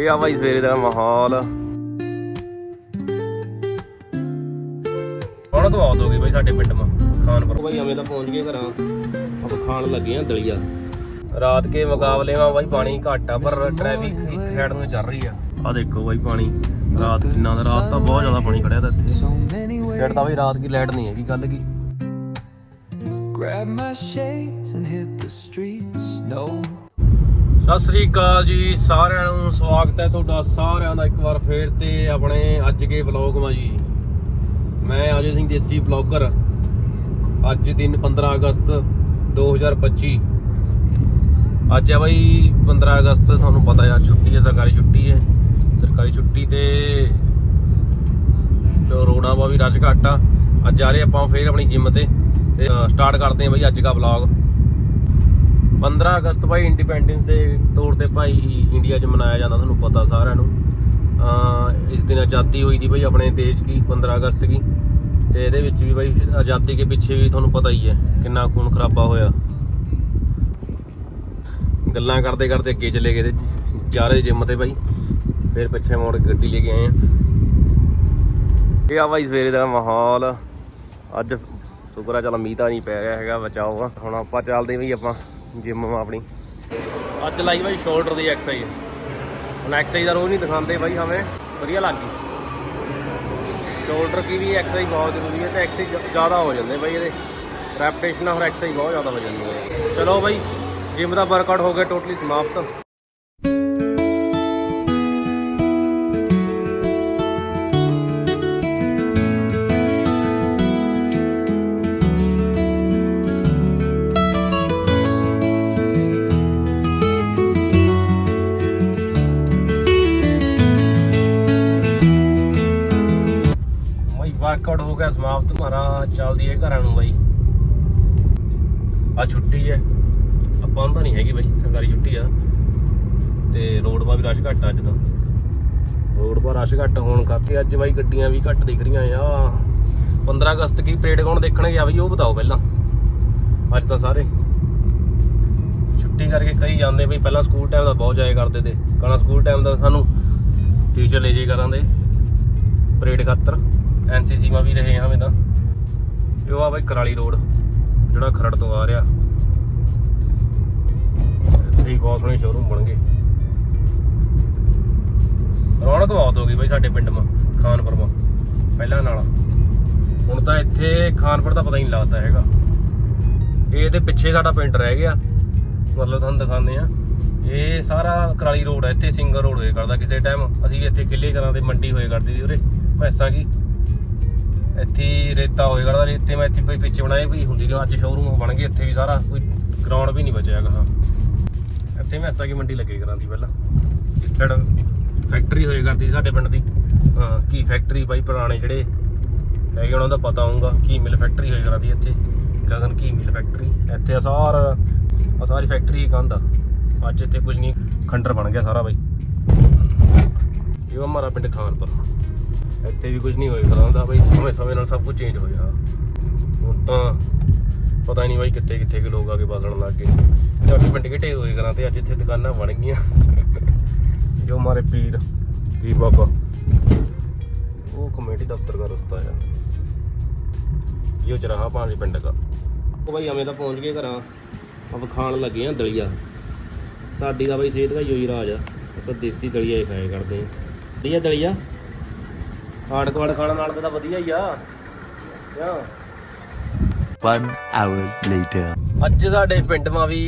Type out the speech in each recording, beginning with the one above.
ਇਹ ਆ ਬਾਈ ਸਵੇਰੇ ਦਾ ਮਾਹੌਲ। ਹੁਣ ਤੋਂ? ਆਉਤ ਹੋ ਗਈ ਬਾਈ ਸਾਡੇ ਪਿੰਡ ਮਾ ਖਾਨਪੁਰ। ਬਾਈ ਐਵੇਂ ਤਾਂ ਪਹੁੰਚ ਗਏ ਘਰਾਂ। ਆਪਾਂ ਖਾਣ ਲੱਗੇ ਆ ਦਲੀਆ। ਰਾਤ ਕੇ ਮੁਕਾਬਲੇ ਮਾ ਬਾਈ ਪਾਣੀ ਘੱਟ ਆ ਪਰ ਟ੍ਰੈਫਿਕ ਇੱਕ ਸਾਈਡ ਨੂੰ ਚੱਲ ਰਹੀ ਆ। ਆ ਦੇਖੋ ਬਾਈ ਪਾਣੀ ਰਾਤ ਕਿੰਨਾ ਦਾ ਰਾਤ ਤਾਂ ਬਹੁਤ ਜ਼ਿਆਦਾ ਪਾਣੀ ਖੜਿਆ ਤਾਂ ਇੱਥੇ। ਇਸ ਸਾਈਡ ਤਾਂ ਬਾਈ ਰਾਤ ਕੀ ਲਾਈਟ ਨਹੀਂ ਹੈਗੀ ਗੱਲ ਕੀ। Grab my shades and hit the streets. No. Sat Sri ਅਕਾਲ ਜੀ, ਸਾਰਿਆਂ ਨੂੰ ਸਵਾਗਤ ਹੈ ਤੁਹਾਡਾ, ਸਾਰਿਆਂ ਦਾ ਇੱਕ ਵਾਰ ਫੇਰ ਤੇ ਆਪਣੇ ਅੱਜ ਦੇ ਵਲੌਗ ਮਾ ਜੀ। ਮੈਂ ਅਜੇ ਸਿੰਘ ਦੇਸੀ ਬਲੌਗਰ। ਅੱਜ ਦਿਨ 15 ਅਗਸਤ 2025 ਅੱਜ ਹੈ ਬਾਈ 15 ਅਗਸਤ, ਤੁਹਾਨੂੰ ਪਤਾ ਹੈ ਛੁੱਟੀ ਹੈ, ਸਰਕਾਰੀ ਛੁੱਟੀ ਹੈ। ਸਰਕਾਰੀ ਛੁੱਟੀ ਤੇ ਰੋਣਾ ਵਾ ਵੀ ਰਸ਼ ਘੱਟ ਆ। ਅੱਜ ਆ ਰਹੇ ਆਪਾਂ ਫੇਰ ਆਪਣੀ ਜਿਮ ਤੇ। ਤੇ ਸਟਾਰਟ ਕਰਦੇ ਹਾਂ ਬਾਈ ਅੱਜ ਦਾ ਵਲੌਗ। 15 ਅਗਸਤ ਭਾਈ ਇੰਡੀਪੈਂਡੈਂਸ ਦੇ ਤੌਰ ਤੇ ਭਾਈ ਇੰਡੀਆ 'ਚ ਮਨਾਇਆ ਜਾਂਦਾ, ਤੁਹਾਨੂੰ ਪਤਾ ਸਾਰਿਆਂ ਨੂੰ। ਅਹ ਇਸ ਦਿਨ ਆਜ਼ਾਦੀ ਹੋਈ ਦੀ ਭਾਈ ਆਪਣੇ ਦੇਸ਼ ਦੀ 15 ਅਗਸਤ ਦੀ ਤੇ ਇਹਦੇ ਵਿੱਚ ਵੀ ਭਾਈ ਆਜ਼ਾਦੀ ਦੇ ਪਿੱਛੇ ਵੀ ਤੁਹਾਨੂੰ ਪਤਾ ਹੀ ਹੈ ਕਿੰਨਾ ਖੂਨ ਖਰਾਬਾ ਹੋਇਆ। ਗੱਲਾਂ ਕਰਦੇ ਕਰਦੇ ਅੱਗੇ ਚਲੇ ਗਏ ਤੇ ਜਾ ਰਹੇ ਜਿਮ ਤੇ ਭਾਈ। ਫਿਰ ਪਿੱਛੇ ਮੋੜ ਕੇ ਗੱਡੀ ਲੈ ਕੇ ਆਏ ਆ। ਇਹ ਆ ਭਾਈ ਸਵੇਰੇ ਦਾ ਮਾਹੌਲ। ਅੱਜ ਸ਼ੁਕਰ ਆ ਚਲ ਮੀਂਹ ਤਾਂ ਨਹੀਂ ਪੈ ਰਿਹਾ ਹੈਗਾ, ਬਚਾਓ ਹੁਣ ਆਪਾਂ ਚੱਲਦੇ ਵੀ ਆਪਾਂ। ਜਿਮ ਆਪਣੀ। ਅੱਜ ਲਾਈ ਬਾਈ ਸ਼ੋਲਡਰ ਦੀ ਐਕਸਰਸਾਈਜ਼ ਹੁਣ ਐਕਸਰਸਾਈਜ਼ ਦਾ ਰੋਜ਼ ਨਹੀਂ ਦਿਖਾਉਂਦੇ ਬਾਈ, ਹਵੇਂ ਵਧੀਆ ਲੱਗ ਗਈ। ਸ਼ੋਲਡਰ ਕੀ ਵੀ ਐਕਸਰਸਾਈਜ਼ ਬਹੁਤ ਜ਼ਰੂਰੀ ਹੈ ਤੇ ਐਕਸਰਸਾਈਜ਼ ਜ਼ਿਆਦਾ ਹੋ ਜਾਂਦੇ ਬਾਈ ਇਹਦੇ। ਰੈਪਟੇਸ਼ਨ ਹੋਰ ਐਕਸਰਸਾਈਜ਼ ਬਹੁਤ ਜ਼ਿਆਦਾ ਹੋ ਜਾਂਦੀ ਹੈ। ਚਲੋ ਬਾਈ, ਜਿਮ ਦਾ ਵਰਕਆਊਟ ਹੋ ਗਿਆ ਟੋਟਲੀ ਸਮਾਪਤ। ਵਰਕਆਊਟ ਹੋ ਗਿਆ, ਸਮਾਪਤ ਮਾਰਾ ਚੱਲਦੀ ਹੈ ਘਰਾਂ ਨੂੰ ਬਾਈ। ਆ ਛੁੱਟੀ ਹੈ। ਆਪਾਂ ਤਾਂ ਨਹੀਂ ਹੈਗੀ ਬਾਈ, ਸਰਕਾਰੀ ਛੁੱਟੀ ਆ। ਤੇ ਰੋਡ 'ਪਾ ਵੀ ਰਸ਼ ਘੱਟ ਅੱਜ ਤਾਂ। ਰੋਡ 'ਪਾ ਰਸ਼ ਘੱਟ ਹੋਣ ਕਰਕੇ ਅੱਜ ਬਾਈ ਗੱਡੀਆਂ ਵੀ ਘੱਟ ਦਿਖ ਰਹੀਆਂ ਆ। 15 ਅਗਸਤ ਕੀ ਪਰੇਡ ਕੌਣ ਦੇਖਣ ਗਿਆ ਬਈ, ਉਹ ਬਤਾਓ ਪਹਿਲਾਂ। ਅੱਜ ਤਾਂ ਸਾਰੇ। ਛੁੱਟੀ ਕਰਕੇ ਕਈ ਜਾਂਦੇ ਬਈ ਪਹਿਲਾਂ ਸਕੂਲ ਟਾਈਮ ਦਾ ਬਹੁਤ ਜਾਇਆ ਕਰਦੇ ਤੇ। ਕਹਣਾ ਸਕੂਲ ਟਾਈਮ ਦਾ ਸਾਨੂੰ ਟੀਚਰ ਲੈ ਜੇ ਕਰਾਂਦੇ। ਪਰੇਡ ਖਾਤਰ। ਐਨਸੀਸੀ ਮਾ ਵੀ ਰਹੇ ਹਾਂ ਮੈਂ ਤਾਂ। ਇਹ ਆ ਬਾਈ ਕਰਾਲੀ ਰੋਡ, ਜਿਹੜਾ ਖਰੜ ਤੋਂ ਆ ਰਿਹਾ। ਇੱਥੇ ਹੀ ਬਹੁਤ ਸੋਹਣੇ ਸ਼ੋਰੂਮ ਬਣ ਗਏ ਰੌਣਕ ਬਹੁਤ ਹੋ ਗਈ ਬਾਈ ਸਾਡੇ ਪਿੰਡ ਮਾ, ਖਾਨਪੁਰ ਮਾ, ਪਹਿਲਾਂ ਨਾਲ। ਹੁਣ ਤਾਂ ਇੱਥੇ ਖਾਨਪੁਰ ਦਾ ਪਤਾ ਹੀ ਨਹੀਂ ਲੱਗਦਾ ਹੈਗਾ। ਇਹ ਇਹਦੇ ਪਿੱਛੇ ਸਾਡਾ ਪਿੰਡ ਰਹਿ ਗਿਆ। ਮਤਲਬ ਤੁਹਾਨੂੰ ਦਿਖਾਉਂਦੇ ਆ ਇਹ ਸਾਰਾ ਕਰਾਲੀ ਰੋਡ ਹੈ, ਇੱਥੇ ਸਿੰਗਲ ਰੋਡ ਹੋਏ ਕਰਦਾ ਕਿਸੇ ਟਾਈਮ ਅਸੀਂ ਇੱਥੇ ਕਿੱਲੇ ਕਰਾਂ ਤੇ ਮੰਡੀ ਹੋਏ ਕਰਦੀ ਸੀ ਉਰੇ। ਮੈਸਾਂ ਕੀ? ਇੱਥੇ ਰੇਤਾ ਹੋਏਗਾ ਕਰਦਾ ਰੇਤੇ ਮੈਂ ਇੱਥੇ ਕੋਈ ਪਿੱਛੇ ਬਣਾਏ ਵੀ ਹੁੰਦੀ ਤੇ ਅੱਜ ਸ਼ੋਰੂਮ ਬਣ ਗਏ ਇੱਥੇ ਵੀ ਸਾਰਾ, ਕੋਈ ਗਰਾਊਂਡ ਵੀ ਨਹੀਂ ਬਚਿਆ ਹੈਗਾ, ਹਾਂ। ਇੱਥੇ ਮੈਸਾਂ ਕੀ ਮੰਡੀ ਲੱਗੇ ਕਰਾਂਦੀ ਪਹਿਲਾਂ। ਇਸ ਸਾਈਡ ਫੈਕਟਰੀ ਹੋਏ ਕਰਦੀ ਸਾਡੇ ਪਿੰਡ ਦੀ। ਹਾਂ, ਕੀ ਫੈਕਟਰੀ ਬਾਈ ਪੁਰਾਣੇ ਜਿਹੜੇ ਹੈਗੇ ਉਹਨਾਂ ਦਾ ਪਤਾ ਹੋਊਗਾ, ਕੀ ਮਿਲ ਫੈਕਟਰੀ ਹੋਏ ਕਰਾਂਦੀ ਇੱਥੇ। ਗਗਨ ਕੀ ਮਿਲ ਫੈਕਟਰੀ ਇੱਥੇ ਆ ਸਾਰਾ ਆ ਸਾਰੀ ਫੈਕਟਰੀ ਕੰਧ ਆ ਅੱਜ ਇੱਥੇ ਕੁਝ ਨਹੀਂ, ਖੰਡਰ ਬਣ ਗਿਆ ਸਾਰਾ ਬਾਈ। ਇਹ ਹਮਾਰਾ ਪਿੰਡ ਖਾਨਪੁਰ। ਇੱਥੇ ਵੀ ਕੁਝ ਨਹੀਂ ਹੋਇਆ ਕਰਾਂਦਾ ਬਾਈ, ਸਮੇਂ ਸਮੇਂ ਨਾਲ ਸਭ ਕੁਝ ਚੇਂਜ ਹੋ ਗਿਆ। ਹੁਣ ਤਾਂ ਪਤਾ ਹੀ ਨਹੀਂ ਬਾਈ ਕਿੱਥੇ ਕਿੱਥੇ ਕੇ ਲੋਕ ਆ ਕੇ ਬਸਣ ਲੱਗ ਗਏ। ਜੱਟ ਪਿੰਡ ਕਿਟੇ ਹੋਏ ਕਰਾਂ ਤੇ, ਅੱਜ ਇੱਥੇ ਦੁਕਾਨਾਂ ਬਣ ਗਈਆਂ। ਜੋ ਮਾਰੇ ਪੀਰ ਪੀਰ ਬਾਬਾ। ਉਹ ਕਮੇਟੀ ਦਫ਼ਤਰ ਦਾ ਰਸਤਾ ਆ। ਇਹ ਚਰਾਹਾ ਪਾਣੀ ਪਿੰਡ ਦਾ। ਉਹ ਬਾਈ ਐਵੇਂ ਤਾਂ ਪਹੁੰਚ ਗਏ ਘਰਾਂ। ਆਪਾਂ ਖਾਣ ਲੱਗੇ ਆ ਦਲੀਆ। ਸਾਡੀ ਦਾ ਬਾਈ ਸਿਹਤ ਦਾ ਹੀ ਹੋਈ ਰਾਜ ਆ। ਅਸਾਂ ਦੇਸੀ ਦਲੀਆ ਹੀ ਖਾਇਆ ਕਰਦੇ ਆ। ਦਲੀਆ ਦਲੀਆ? ਆੜ ਕਵਾੜ ਖਾਣ ਨਾਲ ਤਾਂ ਵਧੀਆ ਹੀ ਆ। ਕਿਆ One hour later. ਅੱਜ ਸਾਡੇ ਪਿੰਡ ਮਾ ਵੀ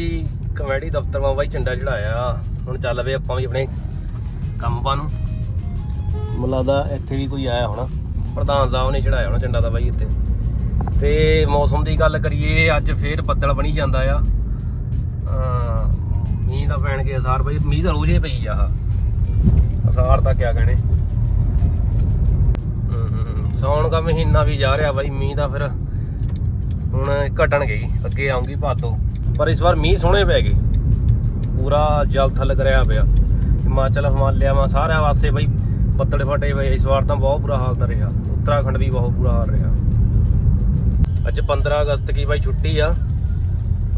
ਕਮੇਟੀ ਦਫ਼ਤਰ ਮਾ ਬਾਈ ਝੰਡਾ ਚੜਾਇਆ ਹੁਣ ਚੱਲ ਵੇ ਆਪਾਂ ਵੀ ਆਪਣੇ ਕੰਮਾਂ ਨੂੰ। ਮੈਨੂੰ ਲੱਗਦਾ ਇੱਥੇ ਵੀ ਕੋਈ ਆਇਆ ਹੋਣਾ। ਪ੍ਰਧਾਨ ਸਾਹਿਬ ਨੇ ਚੜਾਇਆ ਹੋਣਾ ਝੰਡਾ ਦਾ ਬਾਈ ਇੱਥੇ। ਤੇ ਮੌਸਮ ਦੀ ਗੱਲ ਕਰੀਏ ਅੱਜ ਫੇਰ ਬੱਦਲ ਬਣੀ ਜਾਂਦਾ ਆ। ਮੀਂਹ ਦਾ ਪੈਣ ਕੇ ਅਸਾਰ ਬਾਈ। ਮੀਂਹ ਤਾਂ ਰੋਜ਼ੇ ਪਈ ਆ ਅਸਾਰ ਤਾਂ ਕਿਆ ਕਹਿਣੇ। ਹਮ, ਸਾਉਣ ਦਾ ਮਹੀਨਾ ਵੀ ਜਾ ਰਿਹਾ ਬਾਈ ਮੀਂਹ ਦਾ ਫਿਰ ਹੁਣ ਘਟਣ ਗਈ ਅੱਗੇ ਆਉਂਗੀ ਭਾਦੋ। ਪਰ ਇਸ ਵਾਰ ਮੀਂਹ ਸੋਹਣੇ ਪੈ ਗਏ। ਪੂਰਾ ਜਲ ਥਲ ਕਰਿਆ ਪਿਆ। ਹਿਮਾਚਲ ਹਿਮਾਲਿਆ ਮਾ ਸਾਰਿਆਂ ਵਾਸਤੇ ਬਈ ਪੱਤੜ ਫਟੇ ਪਏ। ਇਸ ਵਾਰ ਤਾਂ ਬਹੁਤ ਬੁਰਾ ਹਾਲ ਤਾਂ ਰਿਹਾ। ਉੱਤਰਾਖੰਡ ਵੀ ਬਹੁਤ ਬੁਰਾ ਹਾਲ ਰਿਹਾ। ਅੱਜ 15 ਅਗਸਤ ਕੀ ਬਾਈ ਛੁੱਟੀ ਆ।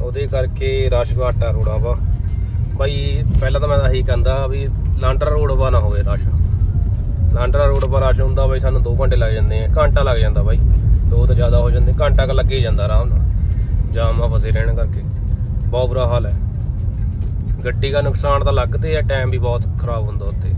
ਉਹਦੇ ਕਰਕੇ ਰਸ਼ ਘਾਟਾ ਰੋੜਾ ਵਾ। ਬਾਈ ਪਹਿਲਾਂ ਤਾਂ ਮੈਂ ਤਾਂ ਇਹੀ ਕਹਿੰਦਾ ਵੀ ਲਾਂਡਰ ਰੋਡ ਵਾ ਨਾ ਹੋਵੇ ਰਸ਼। ਲਾਂਡਰਾ ਰੋਡ 'ਪਰ ਰਸ਼ ਹੁੰਦਾ ਬਾਈ ਸਾਨੂੰ 2 ਘੰਟੇ ਲੱਗ ਜਾਂਦੇ ਆ, ਘੰਟਾ ਲੱਗ ਜਾਂਦਾ ਬਾਈ। ਦੋ ਤੋਂ ਜ਼ਿਆਦਾ ਹੋ ਜਾਂਦੇ, ਘੰਟਾ ਕ ਲੱਗੇ ਹੀ ਜਾਂਦਾ ਆਰਾਮ ਨਾਲ। ਜਾਮਾ ਫਸੇ ਰਹਿਣ ਕਰਕੇ। ਬਹੁਤ ਬੁਰਾ ਹਾਲ ਹੈ। ਗੱਡੀ ਦਾ ਨੁਕਸਾਨ ਤਾਂ ਲੱਗਦੇ ਆ ਟਾਈਮ ਵੀ ਬਹੁਤ ਖਰਾਬ ਹੁੰਦਾ ਉੱਤੇ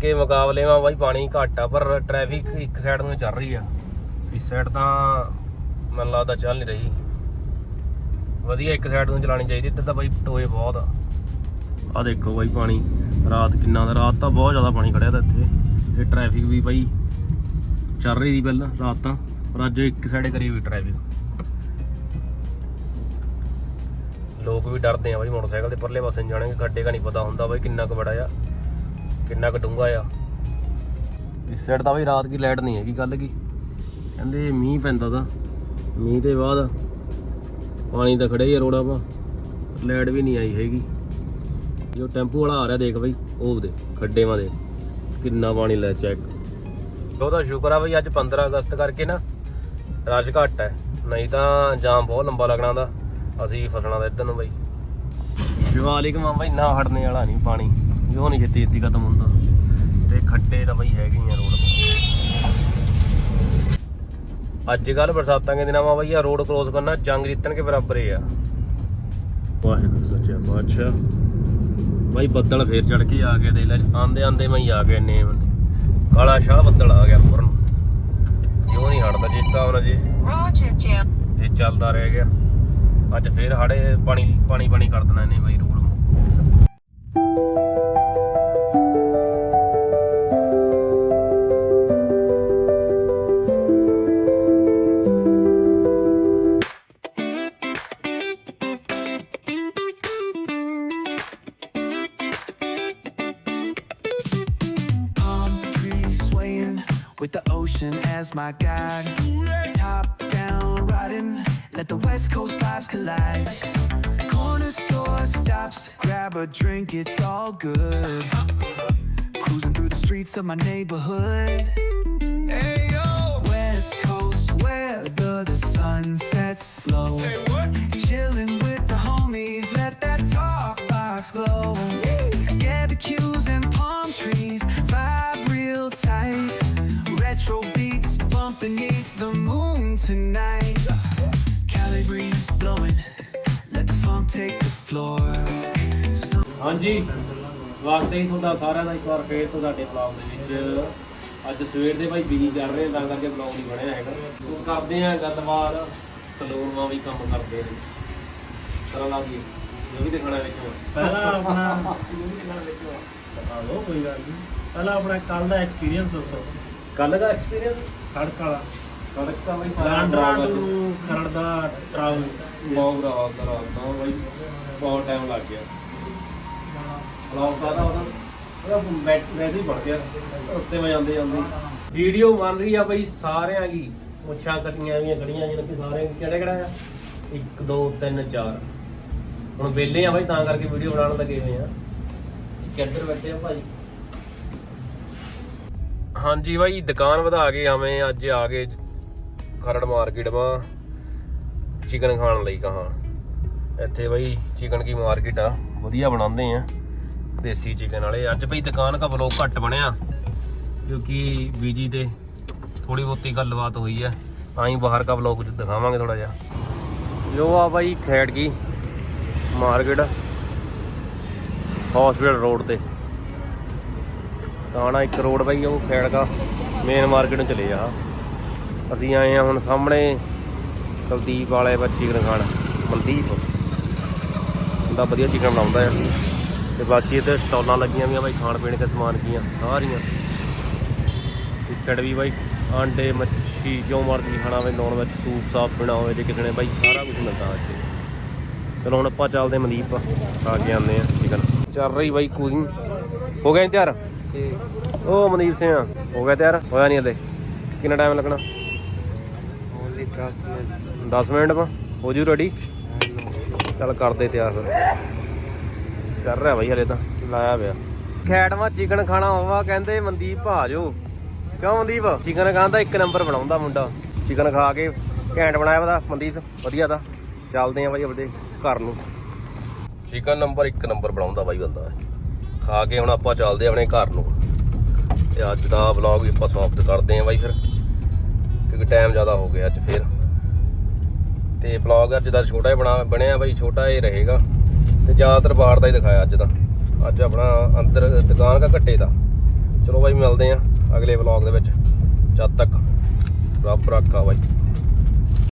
ਕੇ ਮੁਕਾਬਲੇ ਬਾਈ ਪਾਣੀ ਘੱਟ ਆ, ਪਰ ਟ੍ਰੈਫਿਕ ਇੱਕ ਸਾਈਡ ਨੂੰ ਚੱਲ ਰਹੀ ਆ। ਇਸ ਸਾਈਡ ਤਾਂ ਮੈਨੂੰ ਲੱਗਦਾ ਚੱਲ ਨਹੀਂ ਰਹੀ। ਵਧੀਆ ਇੱਕ ਸਾਈਡ ਨੂੰ ਚਲਾਣੀ ਚਾਹੀਦੀ, ਇੱਧਰ ਤਾਂ ਬਾਈ ਟੋਏ ਬਹੁਤ ਆ। ਆ ਦੇਖੋ ਬਾਈ ਪਾਣੀ, ਰਾਤ ਕਿੰਨਾ ਦਾ, ਰਾਤ ਤਾਂ ਬਹੁਤ ਜ਼ਿਆਦਾ ਪਾਣੀ ਖੜਿਆ ਤਾਂ ਇੱਥੇ। ਤੇ ਟ੍ਰੈਫਿਕ ਵੀ ਬਾਈ ਚੱਲ ਰਹੀ ਸੀ ਪਹਿਲਾਂ, ਰਾਤ ਤਾਂ। ਪਰ ਅੱਜ ਇੱਕ ਸਾਈਡੇ ਕਰੀ ਹੋਈ ਟ੍ਰੈਫਿਕ ਲੋਕ ਵੀ ਡਰਦੇ ਆ ਬਾਈ, ਮੋਟਰਸਾਈਕਲ ਦੇ ਪਰਲੇ ਪਾਸੇ ਨੂੰ ਜਾਣਗੇ ਖੱਡੇ ਦਾ ਨਹੀਂ ਪਤਾ ਹੁੰਦਾ ਬਾਈ ਕਿੰਨਾ ਕੁ ਬੜਾ ਆ। ਕਿੰਨਾ ਕੁ ਡੂੰਘਾ ਆ। ਇਸ ਸਾਈਡ ਤਾਂ ਬਈ ਰਾਤ ਕੀ ਲਾਈਟ ਨਹੀਂ ਹੈਗੀ ਕੱਲ ਕੀ? ਕਹਿੰਦੇ ਮੀਂਹ ਪੈਂਦਾ ਤਾਂ। ਮੀਂਹ ਦੇ ਬਾਅਦ ਪਾਣੀ ਤਾਂ ਖੜਿਆ ਹੀ ਆ ਰੋੜਾ ਪਾ। ਲਾਈਟ ਵੀ ਨਹੀਂ ਆਈ ਹੈਗੀ। ਜੋ ਟੈਂਪੂ ਵਾਲਾ ਆ ਰਿਹਾ ਦੇਖ ਬਈ, ਉਹ ਦੇ ਖੱਡੇ ਦੇ। ਕਿੰਨਾ ਪਾਣੀ ਲੈ ਚੈੱਕ ਉਹਦਾ ਸ਼ੁਕਰ ਆ ਬਈ, ਅੱਜ 15 ਅਗਸਤ ਕਰਕੇ ਨਾ ਰਸ਼ ਘੱਟ ਹੈ। ਨਹੀਂ ਤਾਂ ਜਾਮ ਬਹੁਤ ਲੰਬਾ ਲੱਗਣਾ ਦਾ। ਅਸੀਂ ਫਸਣਾ ਦਾ ਇੱਧਰ ਨੂੰ ਬਈ। ਸ਼ਿਵਾਲਿਕ ਮਾਮਾ ਇੰਨਾ ਨਾ ਹਟਨੇ ਵਾਲਾ ਨਹੀਂ ਪਾਣੀ। ਜੋ ਨਹੀਂ ਛੇਤੀ ਛੇਤੀ ਖਤਮ ਹੁੰਦਾ। ਤੇ ਖੱਡੇ ਤਾਂ ਬਈ ਹੈਗੇ ਹੀ ਆ ਰੋਡ ਅੱਜ ਕੱਲ ਬਰਸਾਤਾਂ ਦੇ ਦਿਨਾਂ ਮਾ ਬਈ ਆ ਰੋਡ ਕ੍ਰੋਸ ਕਰਨਾ ਜੰਗ ਜਿੱਤਣ ਕੇ ਬਰਾਬਰ ਹੀ ਆ। ਵਾਹਿਗੁਰੂ ਸੱਚਾ ਪਾਤਸ਼ਾਹ। ਬਾਈ ਬੱਦਲ ਫੇਰ ਚੜ ਕੇ ਆ ਗਏ ਦੇ ਲੈ ਆਂਦੇ ਆਂਦੇ ਮੈਂ ਹੀ ਆ ਗਏ ਨੇ ਕਾਲਾ ਸ਼ਾਹ ਬੱਦਲ ਆ ਗਿਆ ਉੱਪਰ ਨੂੰ ਜੋ ਨਹੀਂ ਹਟਦਾ ਜਿਸ ਹਿਸਾਬ ਨਾਲ ਜੀ. ਇਹ ਚੱਲਦਾ ਰਹਿ ਗਿਆ। ਅੱਜ ਫੇਰ ਹਾੜੇ ਪਾਣੀ ਪਾਣੀ ਪਾਣੀ ਕਰ ਦੇਣਾ ਇਹਨੇ ਬਾਈ road ocean as my guide. Top down riding, let the west coast vibes collide. Corner store stops, grab a drink, it's all good. Cruising through the streets of my neighborhood. Hey yo, West Coast weather, the sun sets slow. Chilling with the homies, let that talk box glow. Retro beats bumping beneath the moon tonight. Cali breeze blowing, let the funk take the floor. Some ਹਾਂਜੀ ਸਵਾਗਤ ਹੈ ਜੀ ਤੁਹਾਡਾ ਸਾਰਿਆਂ ਦਾ ਇੱਕ ਵਾਰ ਫੇਰ ਤੋਂ ਸਾਡੇ ਬਲੌਗ ਦੇ ਵਿੱਚ। ਅੱਜ ਸਵੇਰ ਦੇ ਭਾਈ ਬਿਜ਼ੀ ਚੱਲ ਰਹੇ ਆ, ਤਾਂ ਕਰਕੇ ਬਲੌਗ ਨਹੀਂ ਬਣਿਆ ਹੈਗਾ। ਉਹ ਕਰਦੇ ਆ ਗੱਲਬਾਤ ਸਲੂਨਵਾ ਵੀ ਕੰਮ ਕਰਦੇ ਨੇ। ਕਰਾਂ ਲਾ ਦੀ ਜੋ ਵੀ ਦਿਖਾਣਾ ਵਿੱਚ ਪਹਿਲਾਂ ਆਪਣਾ ਬਤਾ ਦਿਓ ਕੋਈ ਗੱਲ ਨਹੀਂ ਪਹਿਲਾਂ ਆਪਣਾ ਕੱਲ ਦਾ ਐਕਸਪੀਰੀਅੰਸ ਦੱਸੋ। ਕੱਲ ਦਾ ਐਕਸਪੀਰੀਅੰਸ ਸੜਕ ਵਾਲਾ। ਸੜਕ ਤਾਂ ਬਈ ਲਾਂਡਰਾ ਟੂ ਖਰੜ ਦਾ ਟਰਾਵਲ ਬਹੁਤ ਹਾਲ ਦਾ ਰਾਤ ਦਾ ਬਈ ਬਹੁਤ ਟਾਈਮ ਲੱਗ ਗਿਆ। ਬਲੌਗ ਕਾਦਾ ਉਹਦਾ ਉਹਦਾ ਬੈਟ ਵੈਸੇ ਹੀ ਬਣ ਗਿਆ। ਰਸਤੇ ਵਿੱਚ ਜਾਂਦੇ ਜਾਂਦੇ। ਵੀਡੀਓ ਬਣ ਰਹੀ ਆ ਬਈ ਸਾਰਿਆਂ ਦੀ। ਮੁੱਛਾਂ ਕੱਟੀਆਂ ਵੀਆਂ ਗੜੀਆਂ ਜਿਹਨਾਂ ਕਿ ਸਾਰੇ ਕਿਹੜੇ ਕਿਹੜਾ ਆ? 1 2 3 4 ਹੁਣ ਵਿਹਲੇ ਆ ਬਾਈ ਤਾਂ ਕਰਕੇ ਵੀਡੀਓ ਬਣਾਉਣ ਲੱਗੇ ਹੋਏ ਆ। ਕਿੱਧਰ ਬੈਠੇ ਆ ਭਾਈ। ਹਾਂਜੀ ਬਾਈ, ਦੁਕਾਨ ਵਧਾ ਕੇ ਆਵੇਂ, ਅੱਜ ਆ ਗਏ ਖਰੜ ਮਾਰਕੀਟ ਮਾ ਚਿਕਨ ਖਾਣ ਲਈ ਕਹਾਂ। ਇੱਥੇ ਬਾਈ, ਚਿਕਨ ਕੀ ਮਾਰਕੀਟ ਆ? ਵਧੀਆ ਬਣਾਉਂਦੇ ਆ, ਦੇਸੀ ਚਿਕਨ ਵਾਲੇ। ਅੱਜ ਬਈ ਦੁਕਾਨ ਦਾ ਵਲੋਗ ਘੱਟ ਬਣਿਆ, ਕਿਉਂਕਿ ਬੀਜੀ ਤੇ ਥੋੜੀ ਬਹੁਤੀ ਗੱਲਬਾਤ ਹੋਈ ਹੈ ਆਈ ਬਾਹਰ ਦਾ ਵਲੋਗ ਕੁਝ ਦਿਖਾਵਾਂਗੇ ਥੋੜਾ ਜਿਹਾ। ਜੋ ਆ ਬਾਈ, ਖੈੜ ਕੀ ਮਾਰਕੀਟ ਹਸਪੀਟਲ ਰੋਡ ਤੇ। ਤਾਂ ਨਾ ਇੱਕ ਰੋਡ ਬਾਈ, ਉਹ ਖੈੜ ਮੇਨ ਮਾਰਕੀਟ ਨੂੰ ਚਲੇ ਜਾ। ਅਸੀਂ ਆਏ ਆ ਹੁਣ ਸਾਹਮਣੇ ਕੁਲਦੀਪ ਵਾਲੇ ਬੱਚੀ ਚਿਕਨ ਖਾਣ ਮਨਦੀਪ। ਉਹਦਾ ਵਧੀਆ ਚਿਕਨ ਬਣਾਉਂਦਾ ਆ। ਤੇ ਬਾਕੀ ਇੱਥੇ ਸਟਾਲਾਂ ਲੱਗੀਆਂ ਵੀਆਂ ਬਾਈ, ਖਾਣ ਪੀਣ ਦੇ ਸਮਾਨ ਕੀਆਂ ਸਾਰੀਆਂ। ਇਸ ਵੀ ਬਾਈ, ਆਂਡੇ, ਮੱਛੀ, ਜੋ ਮਰਜ਼ੀ ਖਾਣਾ ਹੋਵੇ, ਨੌਨ ਵੈਜ, ਸੂਪ ਸਾਫ਼ ਪੀਣਾ ਹੋਵੇ ਜੇ ਕਿਸੇ ਨੇ ਬਾਈ, ਸਾਰਾ ਕੁਝ ਮਿਲਦਾ ਇੱਥੇ। ਚਲੋ ਹੁਣ ਆਪਾਂ ਚੱਲਦੇ ਮਨਦੀਪ ਆ ਕੇ ਆਉਂਦੇ ਆ ਚਿਕਨ। ਚੱਲ ਰਹੀ ਬਾਈ ਕੁਕਿੰਗ ਹੋ ਗਿਆ ਨੀ ਉਹ ਮਨਦੀਪ ਸਿੰਘ ਹੋ ਗਿਆ ਤਿਆਰ? ਹੋਇਆ ਨਹੀਂ ਹਲੇ। ਕਿੰਨਾ ਟਾਈਮ ਲੱਗਣਾ? 10 ਮਿੰਟ। ਮਾ ਹੋ ਜੂ ਰੈਡੀ ਚੱਲ ਕਰਦੇ ਤਿਆਰ ਫਿਰ। ਕਰ ਰਿਹਾ ਬਾਈ ਹਲੇ ਤਾਂ। ਲਾਇਆ ਪਿਆ। ਖੈਟਵਾ ਚਿਕਨ ਖਾਣਾ ਹੋਵਾ ਕਹਿੰਦੇ ਮਨਦੀਪ ਜਾਓ ਕਿਉਂ ਮਨਦੀਪ? ਚਿਕਨ ਖਾਂਦਾ ਇੱਕ ਨੰਬਰ ਬਣਾਉਂਦਾ ਮੁੰਡਾ। ਚਿਕਨ ਖਾ ਕੇ ਘੈਂਟ ਬਣਾਇਆ ਵਾ ਮਨਦੀਪ। ਵਧੀਆ ਦਾ ਚੱਲਦੇ ਆ ਬਾਈ ਆਪਣੇ ਘਰ ਨੂੰ। ਚਿਕਨ ਨੰਬਰ 1 ਨੰਬਰ ਬਣਾਉਂਦਾ ਬਾਈ ਬੰਦਾ। ਖਾ ਕੇ ਹੁਣ ਆਪਾਂ ਚੱਲਦੇ ਆ ਆਪਣੇ ਘਰ ਨੂੰ। ਤੇ ਅੱਜ ਦਾ ਵਲੌਗ ਵੀ ਆਪਾਂ ਸਮਾਪਤ ਕਰਦੇ ਆ ਬਾਈ ਫਿਰ। ਕਿਉਂਕਿ ਟਾਈਮ ਜ਼ਿਆਦਾ ਹੋ ਗਿਆ ਅੱਜ ਫਿਰ। ਤੇ ਵਲੌਗ ਅੱਜ ਦਾ ਛੋਟਾ ਹੀ ਬਣਾ, ਬਣਿਆ ਬਾਈ, ਛੋਟਾ ਹੀ ਰਹੇਗਾ। ਤੇ ਜ਼ਿਆਦਾਤਰ ਬਾਹਰ ਦਾ ਹੀ ਦਿਖਾਇਆ ਅੱਜ ਦਾ। ਅੱਜ ਆਪਣਾ ਅੰਦਰ ਦੁਕਾਨ ਦਾ ਘੱਟੇ ਦਾ। ਚਲੋ ਬਾਈ, ਮਿਲਦੇ ਆ ਅਗਲੇ ਵਲੌਗ ਦੇ ਵਿੱਚ। ਜਦ ਤੱਕ ਰੱਬ ਰੱਖਾ ਬਾਈ।